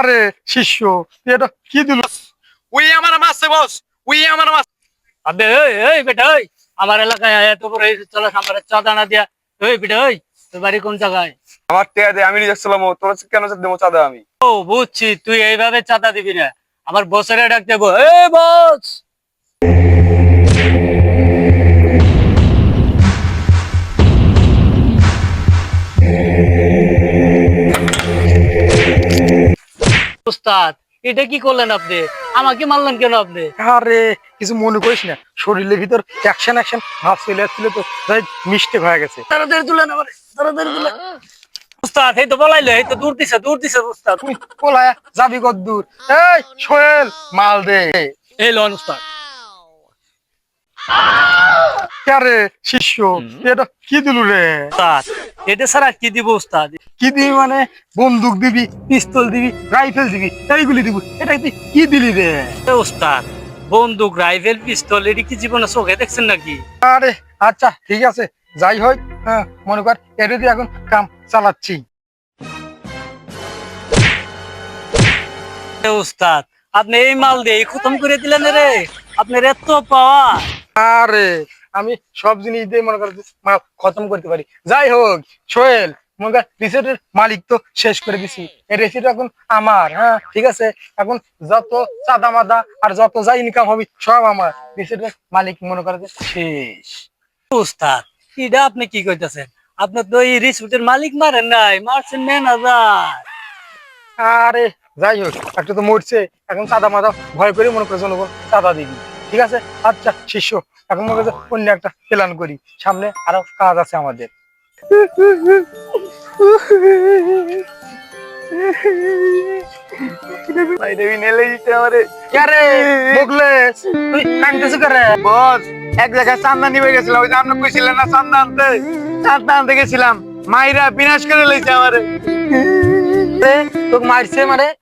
আরে শিষ্য? তুই এটা কি দিল? ওই আমার মাসে বস ওই আমার মাস। আবে ওই ওই বেটা ওই আমার এলাকায় এত বড় এই চলো আমার চাঁদা না দিয়া। ওই বেটা ওই তোর বাড়ি কোন জায়গায়? আমার টেয়া দে আমি যাচ্ছিলাম তোর কেন দেবো চাঁদা আমি? ও বুঝছি তুই এইভাবে চাঁদা দিবি না। আমার বসের ডাক দেবো। এ বস! উস্তাদ এটা কি করলেন আপনি? আমাকে মারলেন কেন আপনি? আরে কিছু মনে করিস না শরীরের ভিতর অ্যাকশন অ্যাকশন ভাব চলে যাচ্ছিল তো তাই মিস্টেক হয়ে গেছে। তাড়াতাড়ি তুলেন আমার তাড়াতাড়ি তুলেন। উস্তাদ এই তো বলাইলো এই তো দূর দিছে দূর দিছে উস্তাদ। তুই কোলায় যাবি কদ্দূর এই সোহেল মাল দে। এই লন উস্তাদ। আরে শিষ্য এটা কি দিলু রে? উস্তাদ এটা ছাড়া কি দিব উস্তাদ? কি দিবি মানে? বন্দুক দিবি পিস্তল দিবি রাইফেল দিবি এইগুলি দিবি। এটা তুই কি দিলি রে? উস্তাদ বন্দুক রাইফেল পিস্তল এটি কি জীবনে চোখে দেখছেন নাকি? আরে আচ্ছা ঠিক আছে। যাই হোক হ্যাঁ মনে কর এটা দিয়ে এখন কাম চালাচ্ছি। উস্তাদ আপনি এই মাল দিয়ে খতম করে দিলেন রে। আপনার এত পাওয়া আরে আমি সব জিনিস দিয়ে মনে কর মাল খতম করতে পারি। যাই হোক সোহেল মনে কর রিসেটের মালিক তো শেষ করে দিছি। এই রেসিট এখন আমার হ্যাঁ ঠিক আছে? এখন যত চাঁদা মাদা আর যত যা ইনকাম হবে সব আমার। রিসেটের মালিক মনে করে শেষ। উস্তাদ এটা আপনি কি কইতাছেন? আপনি তো এই রিসোর্টের মালিক মারেন নাই মারছেন ম্যানেজার। আরে যাই হোক একটা তো মরছে। এখন চাঁদা মাদা ভয় করে মনে করে জনগণ চাঁদা দিবি। ঠিক আছে? আচ্ছা শিষ্য এখন মনে করছে অন্য একটা প্ল্যান করি। সামনে আরও কাজ আছে আমাদের। এক জায়গায় চান্দা নিবে গেছিলাম ওই যে আপনি কইছিলেন না চান্দা আনতে? চান্দা আনতে গেছিলাম। মাইরা বিনাশ করে লইছে আমারে। তোকে মারছে মানে? হ্যাঁ,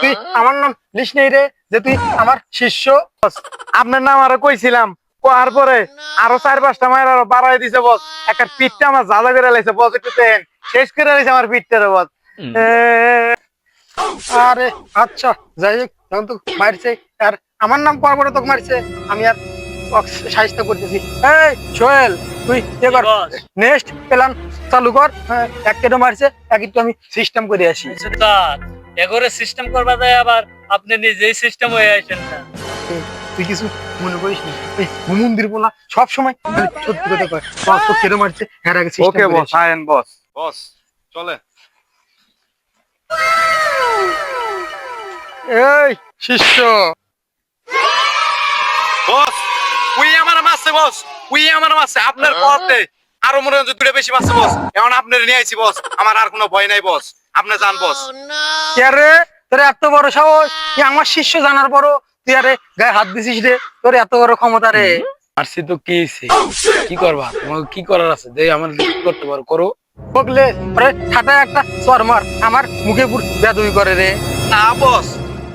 তুই আমার নাম লিস নেই রে যে তুই আমার শিষ্য। আপনার নাম আরও কইছিলাম কোয়ার পরে আরও চার পাঁচটা মায়ের আরও বাড়াই দিছে বস। একটা পিঠটা আমার জ্বালা করে লাইছে বস একটু দেন। শেষ করে লাইছে আমার পিঠটা রে বস। আরে আচ্ছা যাই হোক যখন তো মারছে। আর আমার নাম করার পরে তোকে মারছে আমি আর সাহিত্য করতেছি। এই সোহেল তুই এ কর নেক্সট প্ল্যান চালু কর। হ্যাঁ, এক কেটে মারছে এক একটু আমি সিস্টেম করে আসি। উস্তাদ এগোরে সিস্টেম করবা যায় আবার আপনি নিজেই সিস্টেম হয়ে আসেন না। তুই কিছু মনে করিস না? এই মন্দির বলা সব সময় সত্যি কথা কয়। বস তো কেটে মারছে হ্যাঁ আগে ওকে বস আয়েন বস। বস চলে। এই শিষ্য। বস উই আমার মারছে বস। উই আমার মারছে আপনার পথে। আরও মনে হচ্ছে দুটো বেশি মারছে বস। এখন আপনার নিয়ে আইছি বস। আমার আর কোনো ভয় নাই বস। আপনি যান বস। কে তোর এত বড় সাহস? তুই আমার শিষ্য জানার পরও তুই আরে গায়ে হাত দিছিস রে? তোর এত বড় ক্ষমতা রে। মারছি তো কি হইছে? কি করবা? তোমাকে কি করার আছে? যে আমার করতে পারো করো। বকলে আরে ঠাটায় একটা চর মার। আমার মুখে পুর বেদবি করে রে। না বস।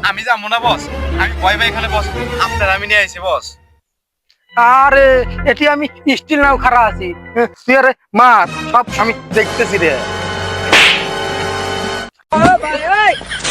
আমি যাব না বস। আমি ভয় পাই এখানে বস। আপনার আমি নিয়ে আইছি বস। আরে এটি আমি স্টিল নাও খারা আছি। হ্যাঁ, তুই আরে মার। সব আমি দেখতেছি রে। right.